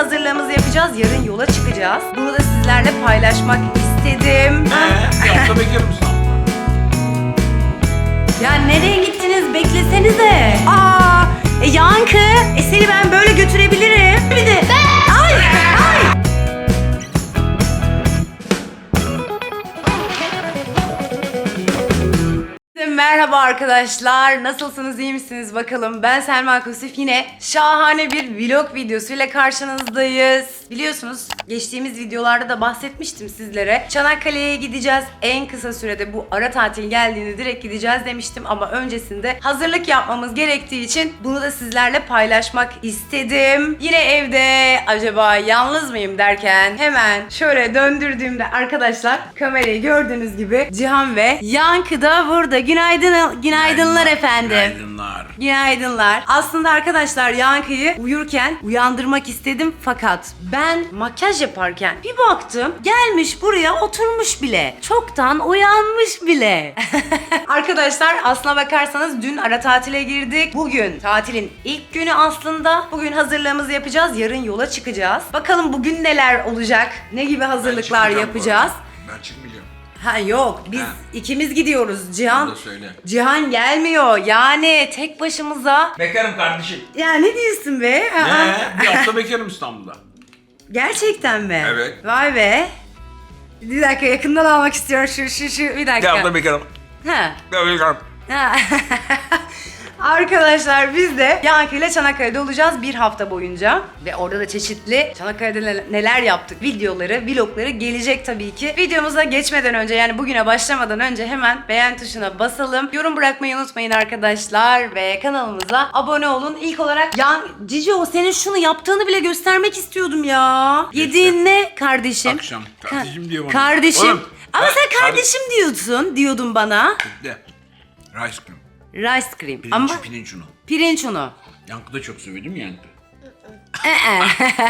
hazırlığımızı yapacağız. Yarın yola çıkacağız. Bunu da sizlerle paylaşmak istedim. Ee, hafta bekliyorum İstanbul'da. Ya nereye gittiniz? Beklesenize. Aa, e, Yankı. E seni ben böyle götürebilirim. Bir de. Ay, ay. Merhaba arkadaşlar. Nasılsınız? iyi misiniz? Bakalım. Ben Selma Kusif. Yine şahane bir vlog videosuyla karşınızdayız. Biliyorsunuz geçtiğimiz videolarda da bahsetmiştim sizlere. Çanakkale'ye gideceğiz. En kısa sürede bu ara tatil geldiğinde direkt gideceğiz demiştim ama öncesinde hazırlık yapmamız gerektiği için bunu da sizlerle paylaşmak istedim. Yine evde acaba yalnız mıyım derken hemen şöyle döndürdüğümde arkadaşlar kamerayı gördüğünüz gibi Cihan ve Yankı da burada. Günaydın, günaydınlar efendim. Günaydınlar. Günaydınlar. Aslında arkadaşlar Yankı'yı uyurken uyandırmak istedim fakat ben makyaj yaparken bir baktım gelmiş buraya oturmuş bile. Çoktan uyanmış bile. arkadaşlar aslına bakarsanız dün ara tatile girdik. Bugün tatilin ilk günü aslında. Bugün hazırlığımızı yapacağız. Yarın yola çıkacağız. Bakalım bugün neler olacak? Ne gibi Ben hazırlıklar yapacağız? Ben çıkmayacağım. Ha yok biz Ha. ikimiz gidiyoruz Cihan. Bunu da söyle. Cihan gelmiyor yani tek başımıza. Bekarım kardeşim. Ya ne diyorsun be? Ne? bir hafta bekliyorum İstanbul'da. Gerçekten mi? Evet. Vay be. Bir dakika yakından almak istiyorum şu şu şu bir dakika. hafta bekarım. Ha. Bir hafta bekarım. Ha. Arkadaşlar biz de Yankı ile Çanakkale'de olacağız bir hafta boyunca. Ve orada da çeşitli Çanakkale'de ne- neler yaptık videoları, vlogları gelecek tabii ki. Videomuza geçmeden önce yani bugüne başlamadan önce hemen beğen tuşuna basalım. Yorum bırakmayı unutmayın arkadaşlar ve kanalımıza abone olun. İlk olarak Yan Cici o senin şunu yaptığını bile göstermek istiyordum ya. Yediğin ne kardeşim? Akşam. Kardeşim diyor bana. Kardeşim. Oğlum, Ama sen kardeşim diyorsun, diyordun bana. De. Rice cream. Rice cream. Pirinç, Ama pirinç unu. pirinç unu. Yankı da çok seviyor değil mi Yankı?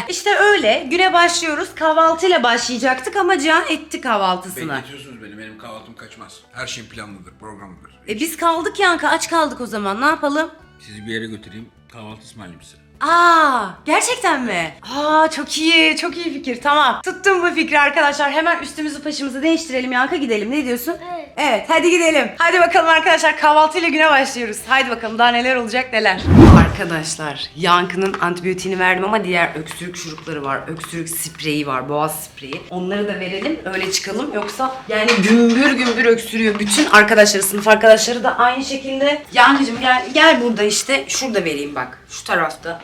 işte öyle. Güne başlıyoruz. Kahvaltıyla başlayacaktık ama Cihan etti kahvaltısını. Bekletiyorsunuz beni. Benim kahvaltım kaçmaz. Her şeyim planlıdır, programlıdır. E biz kaldık Yankı. Aç kaldık o zaman. Ne yapalım? Sizi bir yere götüreyim. Kahvaltı ısmarlayayım size. Aa, gerçekten mi? Aa, çok iyi. Çok iyi fikir. Tamam. Tuttum bu fikri arkadaşlar. Hemen üstümüzü başımızı değiştirelim Yankı gidelim. Ne diyorsun? Evet. Evet, hadi gidelim. Hadi bakalım arkadaşlar kahvaltıyla güne başlıyoruz. Haydi bakalım daha neler olacak neler. Arkadaşlar Yankı'nın antibiyotiğini verdim ama diğer öksürük şurupları var. Öksürük spreyi var, boğaz spreyi. Onları da verelim öyle çıkalım. Yoksa yani gümbür gümbür öksürüyor. Bütün arkadaşları, sınıf arkadaşları da aynı şekilde. Yankı'cığım gel, gel burada işte. Şurada vereyim bak. Şu tarafta.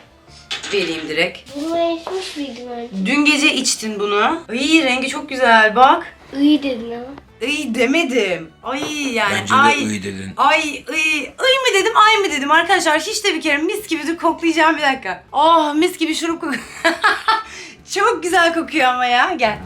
Vereyim direkt. Bunu içmiş miydin önce? Dün gece içtin bunu. İyi rengi çok güzel bak. İyi dedin ama. İyi demedim. Ay yani Bence de ay. iyi dedin. Ay ay ay mı dedim ay mı dedim arkadaşlar hiç de bir kere mis gibi dur koklayacağım bir dakika. Oh mis gibi şurup kokuyor. Çok güzel kokuyor ama ya gel.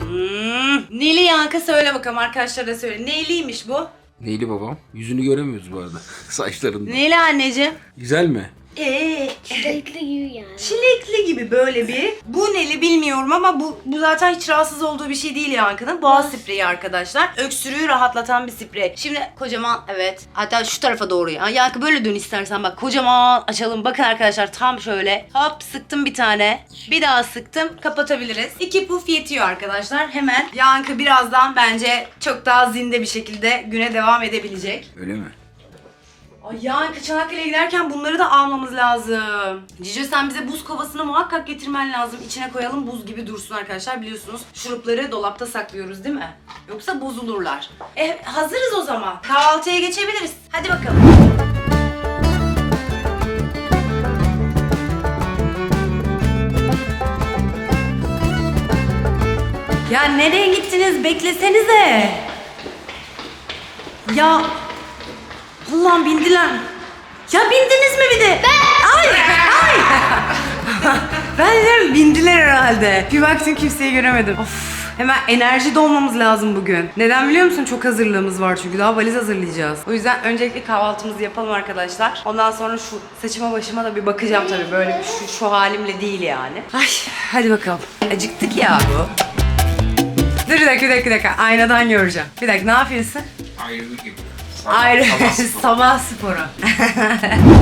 Hmm. Neli yankı söyle bakalım arkadaşlara da söyle. Neyliymiş bu? Neyli babam? Yüzünü göremiyoruz bu arada. Saçlarında. Neli anneciğim? Güzel mi? Ee, Çilekli gibi yani. Çilekli gibi böyle bir. Bu neli bilmiyorum ama bu bu zaten hiç rahatsız olduğu bir şey değil Yankı'nın. Boğaz spreyi arkadaşlar. Öksürüğü rahatlatan bir sprey. Şimdi kocaman evet. Hatta şu tarafa doğru ya. Yankı böyle dön istersen bak. Kocaman açalım. Bakın arkadaşlar tam şöyle. Hop sıktım bir tane. Bir daha sıktım. Kapatabiliriz. İki puf yetiyor arkadaşlar. Hemen Yankı birazdan bence çok daha zinde bir şekilde güne devam edebilecek. Öyle mi? Ay yani Çanakkale'ye giderken bunları da almamız lazım. Cici sen bize buz kovasını muhakkak getirmen lazım. İçine koyalım buz gibi dursun arkadaşlar. Biliyorsunuz şurupları dolapta saklıyoruz değil mi? Yoksa bozulurlar. E hazırız o zaman. Kahvaltıya geçebiliriz. Hadi bakalım. Ya nereye gittiniz? Beklesenize. Ya Allah'ım bindiler. Ya bindiniz mi bir de? Ay ay. ben dedim bindiler herhalde. Bir baktım kimseyi göremedim. Of. Hemen enerji dolmamız lazım bugün. Neden biliyor musun? Çok hazırlığımız var çünkü daha valiz hazırlayacağız. O yüzden öncelikle kahvaltımızı yapalım arkadaşlar. Ondan sonra şu saçıma başıma da bir bakacağım tabii. Böyle şu, şu halimle değil yani. Ay hadi bakalım. Acıktık ya bu. Dur bir dakika bir dakika bir dakika. Aynadan göreceğim. Bir dakika ne yapıyorsun? Ayrılık gibi. Ayrı sabah sporu.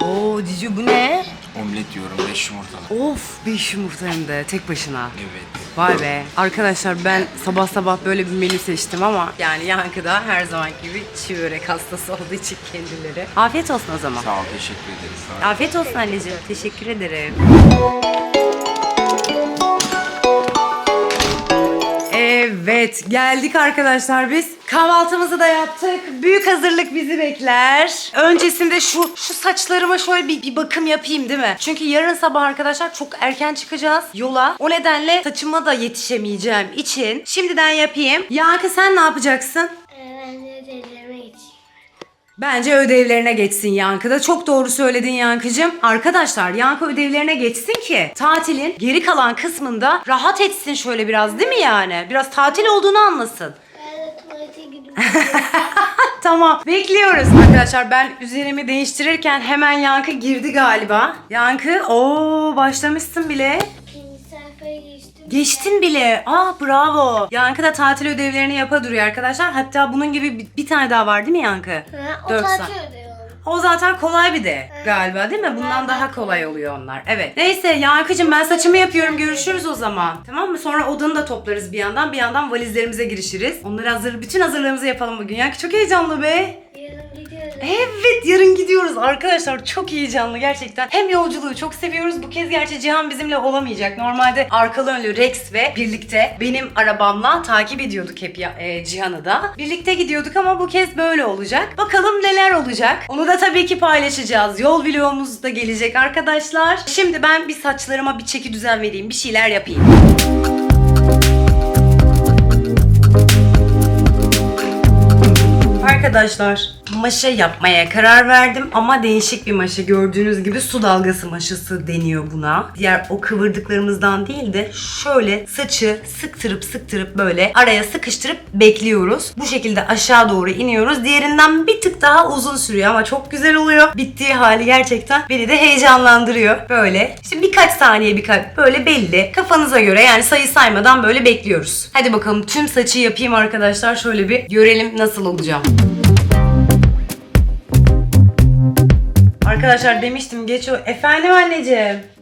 Oo Cici bu ne? Omlet diyorum 5 yumurtalı. Of 5 yumurta hem de tek başına. Evet. Vay be. Arkadaşlar ben sabah sabah böyle bir menü seçtim ama yani Yankı'da her zaman gibi çiğ börek hastası olduğu için kendileri. Afiyet olsun o zaman. Sağ ol teşekkür ederiz. Sağ ol. Afiyet olsun anneciğim. Teşekkür ederim. Evet geldik arkadaşlar biz. Kahvaltımızı da yaptık. Büyük hazırlık bizi bekler. Öncesinde şu şu saçlarıma şöyle bir, bir bakım yapayım değil mi? Çünkü yarın sabah arkadaşlar çok erken çıkacağız yola. O nedenle saçıma da yetişemeyeceğim için şimdiden yapayım. Yankı sen ne yapacaksın? Ee, ben de. Bence ödevlerine geçsin Yankı da. Çok doğru söyledin Yankıcığım. Arkadaşlar Yankı ödevlerine geçsin ki tatilin geri kalan kısmında rahat etsin şöyle biraz değil mi yani? Biraz tatil olduğunu anlasın. Ben de tuvalete gidiyorum. Tamam bekliyoruz. Arkadaşlar ben üzerimi değiştirirken hemen Yankı girdi galiba. Yankı ooo başlamışsın bile. Geçtin bile. Aa bravo. Yankı da tatil ödevlerini yapa duruyor arkadaşlar. Hatta bunun gibi bir, bir tane daha var değil mi Yankı? Ha, o Dört tatil ödevi. O zaten kolay bir de galiba değil mi? Bundan daha kolay oluyor onlar. Evet. Neyse Yankıcığım ben saçımı yapıyorum. Görüşürüz o zaman. Tamam mı? Sonra odanı da toplarız bir yandan. Bir yandan valizlerimize girişiriz. Onları hazır, bütün hazırlığımızı yapalım bugün. Yankı çok heyecanlı be. Evet yarın gidiyoruz arkadaşlar çok heyecanlı gerçekten. Hem yolculuğu çok seviyoruz. Bu kez gerçi Cihan bizimle olamayacak. Normalde arkalı önlü Rex ve birlikte benim arabamla takip ediyorduk hep ya, e, Cihan'ı da. Birlikte gidiyorduk ama bu kez böyle olacak. Bakalım neler olacak. Onu da tabii ki paylaşacağız. Yol vlogumuz da gelecek arkadaşlar. Şimdi ben bir saçlarıma bir çeki düzen vereyim. Bir şeyler yapayım. Arkadaşlar maşa yapmaya karar verdim ama değişik bir maşa gördüğünüz gibi su dalgası maşası deniyor buna. Diğer o kıvırdıklarımızdan değil de şöyle saçı sıktırıp sıktırıp böyle araya sıkıştırıp bekliyoruz. Bu şekilde aşağı doğru iniyoruz. Diğerinden bir tık daha uzun sürüyor ama çok güzel oluyor. Bittiği hali gerçekten beni de heyecanlandırıyor. Böyle işte birkaç saniye birkaç böyle belli. Kafanıza göre yani sayı saymadan böyle bekliyoruz. Hadi bakalım tüm saçı yapayım arkadaşlar. Şöyle bir görelim nasıl olacağım. Arkadaşlar demiştim geç o. Efendim anneciğim.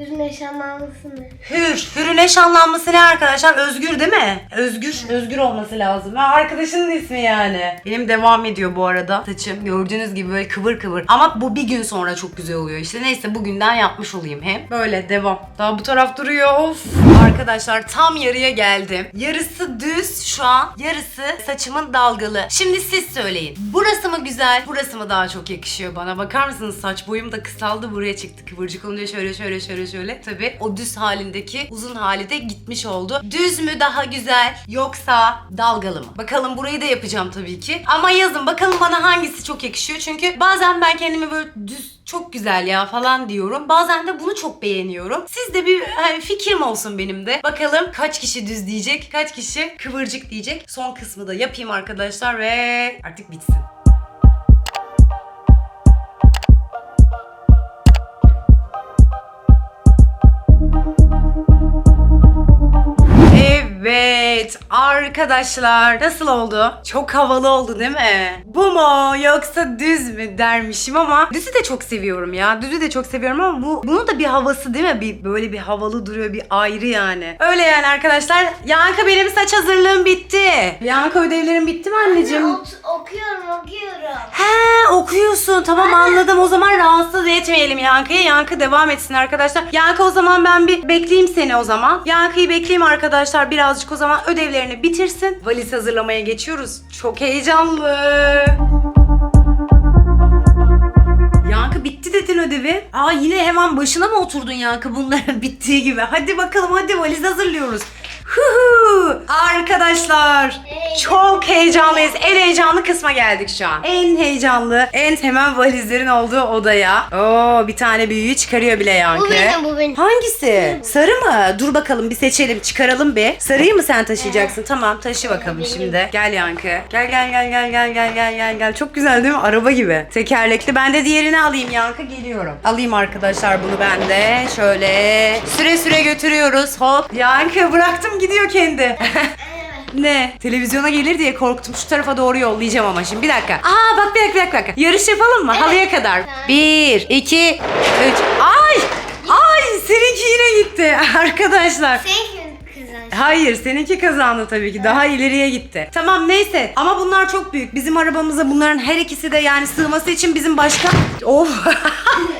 Ee, Hür'ün İngilizcesi, ay Hür'ün yaşananlısı ne? Hür. Hür'ün eş anlamlısı ne arkadaşlar? Özgür değil mi? Özgür. Özgür olması lazım. Ha, arkadaşının ismi yani. Benim devam ediyor bu arada saçım. Gördüğünüz gibi böyle kıvır kıvır. Ama bu bir gün sonra çok güzel oluyor işte. Neyse bugünden yapmış olayım hem. Böyle devam. Daha bu taraf duruyor. Of. Arkadaşlar tam yarıya geldim. Yarısı düz şu an. Yarısı saçımın dalgalı. Şimdi siz söyleyin. Burası mı güzel? Burası mı daha çok yakışıyor bana? Bakar mısınız saç boyum da kısaldı buraya çıktı. Kıvırcık olunca şöyle şöyle şöyle şöyle. Tabii o düz halindeki uzun hali de gitmiş oldu. Düz mü daha güzel yoksa dalgalı mı? Bakalım burayı da yapacağım tabii ki. Ama yazın bakalım bana hangisi çok yakışıyor. Çünkü bazen ben kendimi böyle düz çok güzel ya falan diyorum. Bazen de bunu çok beğeniyorum. Siz de bir hani fikrim olsun benim de. Bakalım kaç kişi düz diyecek, kaç kişi kıvırcık diyecek. Son kısmı da yapayım arkadaşlar ve artık bitsin. Arkadaşlar nasıl oldu? Çok havalı oldu değil mi? Bu mu yoksa düz mü dermişim ama düzü de çok seviyorum ya. Düzü de çok seviyorum ama bu bunun da bir havası değil mi? Bir böyle bir havalı duruyor bir ayrı yani. Öyle yani arkadaşlar. Yankı benim saç hazırlığım bitti. Yankı ödevlerin bitti mi anneciğim? Ot- okuyorum okuyorum. He okuyorsun tamam anladım o zaman rahatsız etmeyelim Yankı'yı. Yankı devam etsin arkadaşlar. Yankı o zaman ben bir bekleyeyim seni o zaman. Yankı'yı bekleyeyim arkadaşlar birazcık o zaman ödevlerini bitirsin. Valiz hazırlamaya geçiyoruz. Çok heyecanlı. Yankı bitti dedin ödevi. Aa yine hemen başına mı oturdun Yankı bunların bittiği gibi. Hadi bakalım hadi valiz hazırlıyoruz. Huhu! Arkadaşlar çok heyecanlıyız. En heyecanlı kısma geldik şu an. En heyecanlı, en hemen valizlerin olduğu odaya. Oo bir tane büyüğü çıkarıyor bile Yankı. Bu benim, bu benim. Hangisi? Sarı mı? Dur bakalım bir seçelim, çıkaralım bir. Sarıyı mı sen taşıyacaksın? Tamam taşı bakalım şimdi. Gel Yankı. Gel gel gel gel gel gel gel gel gel. Çok güzel değil mi? Araba gibi. Tekerlekli. Ben de diğerini alayım Yankı. Geliyorum. Alayım arkadaşlar bunu ben de. Şöyle süre süre götürüyoruz. Hop. Yankı bıraktım gidiyor kendi. Ne? Televizyona gelir diye korktum. Şu tarafa doğru yollayacağım ama şimdi. Bir dakika. Aa bak bir dakika bir dakika. bir dakika. Yarış yapalım mı? Halıya kadar. Tamam. Bir, iki, üç. Ay! Ay seninki yine gitti arkadaşlar. Sen kim kazanç? Hayır seninki kazandı tabii ki. Daha ileriye gitti. Tamam neyse ama bunlar çok büyük. Bizim arabamıza bunların her ikisi de yani sığması için bizim başka... Of!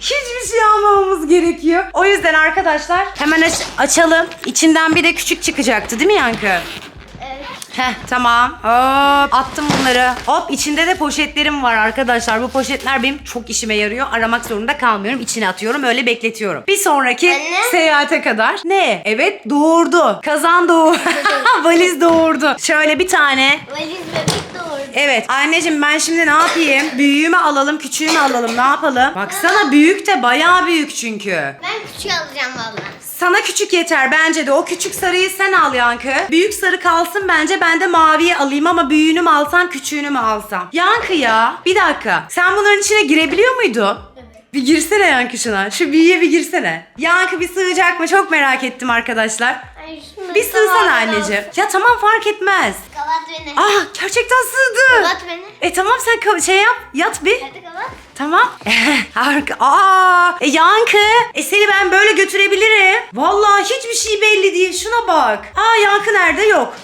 Hiçbir şey almamamız gerekiyor. O yüzden arkadaşlar hemen aç- açalım. İçinden bir de küçük çıkacaktı değil mi Yankı? Heh tamam. Hop attım bunları. Hop içinde de poşetlerim var arkadaşlar. Bu poşetler benim çok işime yarıyor. Aramak zorunda kalmıyorum. İçine atıyorum öyle bekletiyorum. Bir sonraki Anne. seyahate kadar. Ne? Evet doğurdu. Kazan doğurdu. Valiz doğurdu. Şöyle bir tane. Valiz bebek doğurdu. Evet anneciğim ben şimdi ne yapayım? Büyüğümü alalım küçüğümü alalım ne yapalım? Baksana büyük de bayağı büyük çünkü. Ben küçük alacağım valla. Sana küçük yeter bence de. O küçük sarıyı sen al Yankı. Büyük sarı kalsın bence ben de maviyi alayım ama büyüğünü mü alsam küçüğünü mü alsam? Yankı ya bir dakika. Sen bunların içine girebiliyor muydun? Bir girsene Yankı şuna. Şu büyüye bir girsene. Yankı bir sığacak mı? Çok merak ettim arkadaşlar. Ay şunu Bir sığsana anneciğim. Ya tamam fark etmez. Kavat beni. Ah gerçekten sığdı. Kavat beni. E tamam sen ka- şey yap. Yat bir. Hadi kavat. Tamam. Harika. Aa, e Yankı. E seni ben böyle götürebilirim. Vallahi hiçbir şey belli değil. Şuna bak. Aa Yankı nerede? Yok.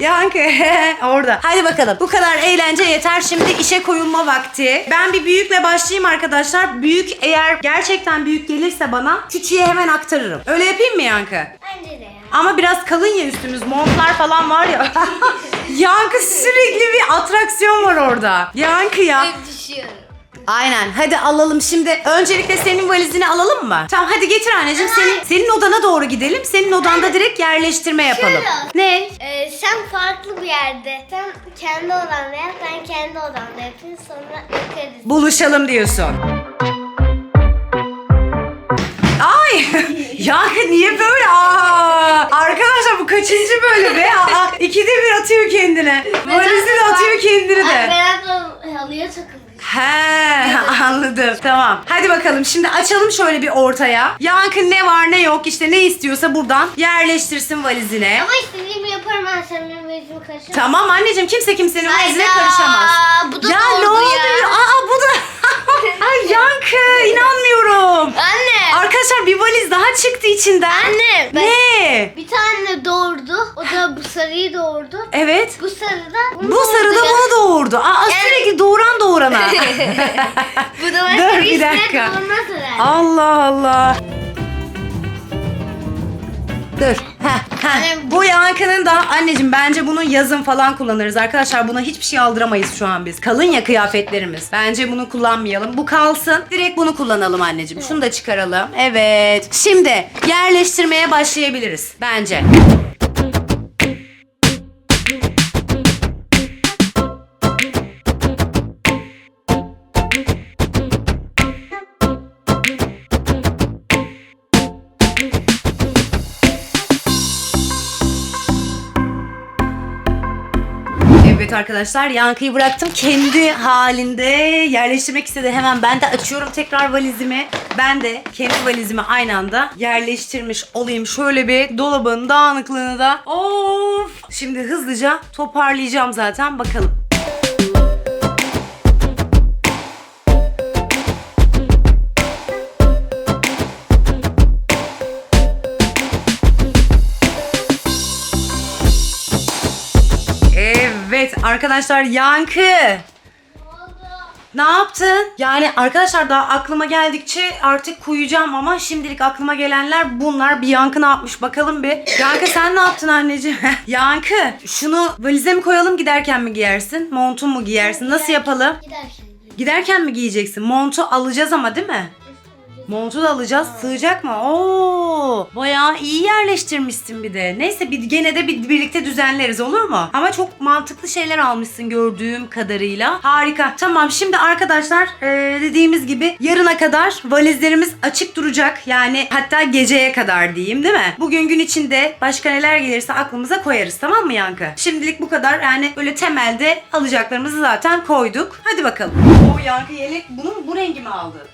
Yankı orada. Hadi bakalım. Bu kadar eğlence yeter. Şimdi işe koyulma vakti. Ben bir büyükle başlayayım arkadaşlar. Büyük eğer gerçekten büyük gelirse bana küçüğe hemen aktarırım. Öyle yapayım mı Yankı? Bence de ya. Ama biraz kalın ya üstümüz. Montlar falan var ya. Yankı sürekli bir atraksiyon var orada. Yankı ya. Hep düşüyorum. Aynen. Hadi alalım şimdi. Öncelikle senin valizini alalım mı? Tamam hadi getir anneciğim. Senin senin odana doğru gidelim. Senin odanda direkt yerleştirme yapalım. Şöyle. Ne? Ee, sen farklı bir yerde. Sen kendi odanda yap, ben kendi odamda yapayım. Sonra yakarız. Buluşalım diyorsun. Ay! Yankı niye böyle? Aa! Arkadaşlar bu kaçıncı böyle be? Aa, ikide bir atıyor kendine. Valizi de atıyor kendini de. Halıya takılmış. He anladım. Tamam. Hadi bakalım şimdi açalım şöyle bir ortaya. Yankı ne var ne yok işte ne istiyorsa buradan yerleştirsin valizine. Ama istediğimi yaparım ben sen benim valizimi karışamam. Tamam anneciğim kimse kimsenin valizine Hayda, karışamaz. bu da ya ne ya. oluyor? Aa bu da... Ay Yankı inanmıyorum. Anne. Arkadaşlar bir valiz daha çıktı içinden. Anne. Ben Ne? Bir tane doğurdu. O da bu sarıyı doğurdu. Evet. Bu sarı da bunu Bu sarı da doğurdu. bunu doğurdu. Aa sürekli doğuran doğurana. Bu da Dur, başka bir bir dakika. doğurmaz herhalde. Allah Allah. Dur. Heh, heh. Bu yankının da anneciğim bence bunu yazın falan kullanırız. Arkadaşlar buna hiçbir şey aldıramayız şu an biz. Kalın ya kıyafetlerimiz. Bence bunu kullanmayalım. Bu kalsın. Direkt bunu kullanalım anneciğim. Şunu da çıkaralım. Evet. Şimdi yerleştirmeye başlayabiliriz. Bence. Evet arkadaşlar yankıyı bıraktım. Kendi halinde yerleştirmek istedi. Hemen ben de açıyorum tekrar valizimi. Ben de kendi valizimi aynı anda yerleştirmiş olayım. Şöyle bir dolabın dağınıklığını da. Of! Şimdi hızlıca toparlayacağım zaten. Bakalım. Arkadaşlar yankı. Ne yaptın? Yani arkadaşlar daha aklıma geldikçe artık koyacağım ama şimdilik aklıma gelenler bunlar. Bir Yankı ne yapmış bakalım bir. Yankı sen ne yaptın anneciğim? Yankı şunu valize mi koyalım giderken mi giyersin? Montun mu giyersin? Nasıl yapalım? Giderken. Giderken mi giyeceksin? Montu alacağız ama değil mi? Montu da alacağız. Sığacak mı? Oo! Bayağı iyi yerleştirmişsin bir de. Neyse bir gene de bir, birlikte düzenleriz olur mu? Ama çok mantıklı şeyler almışsın gördüğüm kadarıyla. Harika. Tamam şimdi arkadaşlar eee, dediğimiz gibi yarına kadar valizlerimiz açık duracak. Yani hatta geceye kadar diyeyim değil mi? Bugün gün içinde başka neler gelirse aklımıza koyarız tamam mı Yankı? Şimdilik bu kadar yani böyle temelde alacaklarımızı zaten koyduk. Hadi bakalım. O Yankı yelek bunun bu rengi mi aldı?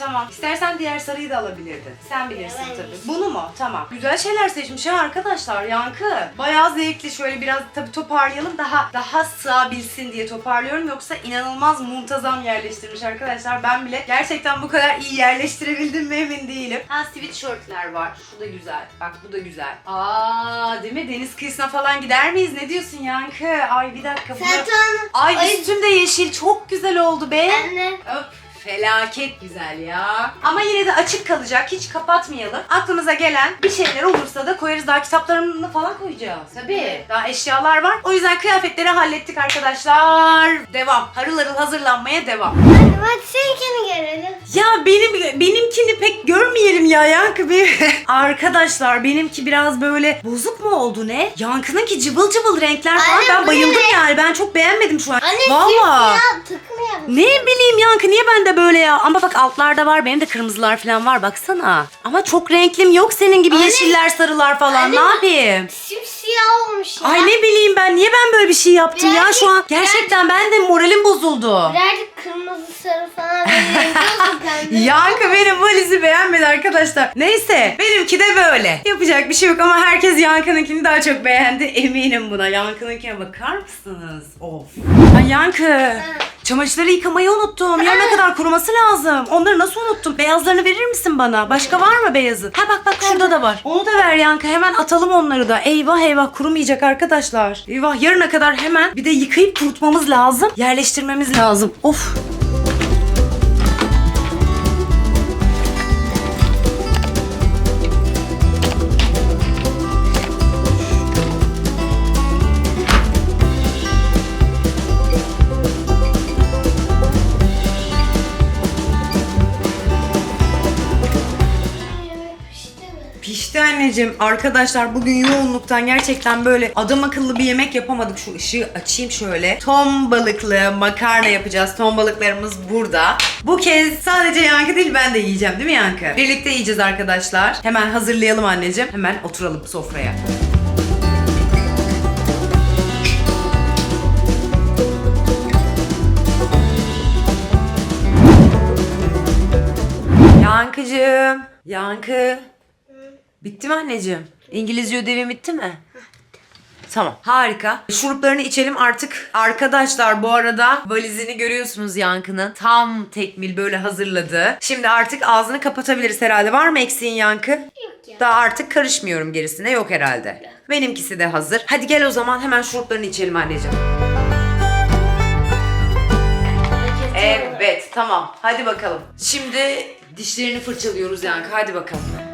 Tamam. İstersen diğer sarıyı da alabilirdin. Sen bilirsin Ben tabii. Bunu mu? Tamam. Güzel şeyler seçmiş ha arkadaşlar. Yankı. Bayağı zevkli. Şöyle biraz tabii toparlayalım. Daha daha sığabilsin diye toparlıyorum. Yoksa inanılmaz muntazam yerleştirmiş arkadaşlar. Ben bile gerçekten bu kadar iyi yerleştirebildim mi emin değilim. Ha sweatshirtler var. Şu da güzel. Bak bu da güzel. Aa değil mi? Deniz kıyısına falan gider miyiz? Ne diyorsun Yankı? Ay bir dakika. bunu- Sen. Ay, Ay. üstüm de yeşil. Çok güzel oldu be. Anne. Öp. Felaket güzel ya. Ama yine de açık kalacak. Hiç kapatmayalım. Aklımıza gelen bir şeyler olursa da koyarız. Daha kitaplarını falan koyacağız. Tabii. Daha eşyalar var. O yüzden kıyafetleri hallettik arkadaşlar. Devam. Harıl harıl hazırlanmaya devam. Anne hadi seninkini görelim. Ya benim benimkini pek görmeyelim ya Yankı bir. Arkadaşlar benimki biraz böyle bozuk mu oldu ne? Yankı'nınki cıvıl cıvıl renkler falan. Anne, ben bayıldım ne? yani. Ben çok beğenmedim şu an. Anne Valla. simsiyah takım yapmış. Ne bileyim Yankı niye bende böyle ya? Ama bak altlarda var benim de kırmızılar falan var baksana. Ama çok renklim yok senin gibi Anne. yeşiller sarılar falan Anne. ne yapayım? Simsiyah olmuş ya. Ay ne bileyim ben niye ben böyle bir şey yaptım ya Birazcık- şu an gerçekten ben de moralim bozuldu. Birazcık kırmızı sarı falan pembe. Yankı benim valizi beğenmedi arkadaşlar. Neyse benimki de böyle. Yapacak bir şey yok ama herkes Yankı'nınkini daha çok beğendi. Eminim buna. Yankı'nınkine bakar mısınız? Of. Ay Yankı. Çamaşırları yıkamayı unuttum. Yarına kadar kuruması lazım. Onları nasıl unuttum? Beyazlarını verir misin bana? Başka var mı beyazı? Ha bak bak şurada da var. Onu da ver Yankı. Hemen atalım onları da. Eyvah eyvah kurumayacak arkadaşlar. Eyvah yarına kadar hemen bir de yıkayıp kurutmamız lazım. Yerleştirmemiz lazım. Of. Anneciğim. Arkadaşlar bugün yoğunluktan gerçekten böyle adam akıllı bir yemek yapamadık. Şu ışığı açayım şöyle. Ton balıklı makarna yapacağız. Ton balıklarımız burada. Bu kez sadece Yankı değil ben de yiyeceğim değil mi Yankı? Birlikte yiyeceğiz arkadaşlar. Hemen hazırlayalım anneciğim. Hemen oturalım sofraya. Yankıcığım. Yankı. Bitti mi anneciğim? İngilizce ödevin bitti mi? Tamam. Harika. Şuruplarını içelim artık. Arkadaşlar bu arada valizini görüyorsunuz Yankı'nın. Tam tekmil böyle hazırladı. Şimdi artık ağzını kapatabiliriz herhalde. Var mı eksiğin Yankı? Yok ya. Daha artık karışmıyorum gerisine. Yok herhalde. Benimkisi de hazır. Hadi gel o zaman hemen şuruplarını içelim anneciğim. Evet tamam. Hadi bakalım. Şimdi dişlerini fırçalıyoruz Yankı. Hadi bakalım.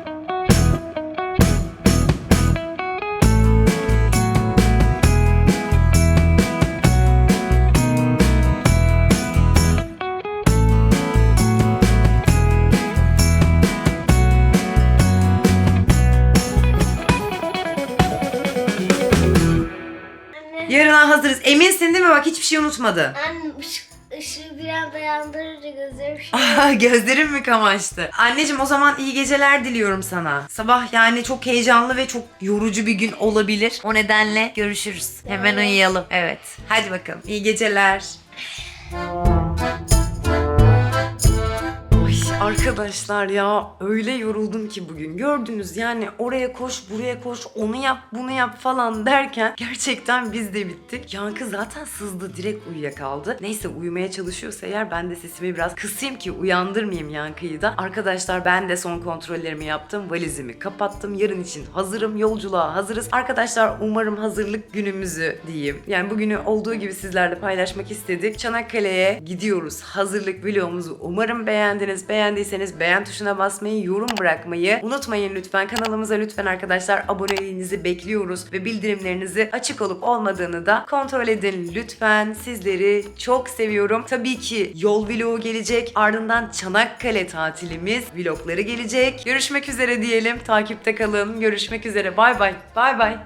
Eminsin değil mi? Bak hiçbir şey unutmadın. Anne ışık, ışığı bir anda yandırınca gözlerim şey. Gözlerim mi kamaştı? Anneciğim o zaman iyi geceler diliyorum sana. Sabah yani çok heyecanlı ve çok yorucu bir gün olabilir. O nedenle görüşürüz. Hemen uyuyalım. Evet. Hadi bakalım. İyi geceler. Arkadaşlar ya öyle yoruldum ki bugün. Gördünüz yani oraya koş, buraya koş, onu yap, bunu yap falan derken gerçekten biz de bittik. Yankı zaten sızdı, direkt uyuyakaldı. Neyse uyumaya çalışıyorsa eğer ben de sesimi biraz kısayım ki uyandırmayayım Yankı'yı da. Arkadaşlar ben de son kontrollerimi yaptım. Valizimi kapattım. Yarın için hazırım. Yolculuğa hazırız. Arkadaşlar umarım hazırlık günümüzü diyeyim. Yani bugünü olduğu gibi sizlerle paylaşmak istedik. Çanakkale'ye gidiyoruz. Hazırlık vlogumuzu umarım beğendiniz. Beğendiyseniz beğen tuşuna basmayı, yorum bırakmayı unutmayın lütfen. Kanalımıza lütfen arkadaşlar aboneliğinizi bekliyoruz ve bildirimlerinizi açık olup olmadığını da kontrol edin lütfen. Sizleri çok seviyorum. Tabii ki yol vlogu gelecek. Ardından Çanakkale tatilimiz vlogları gelecek. Görüşmek üzere diyelim. Takipte kalın. Görüşmek üzere. Bay bay. Bay bay.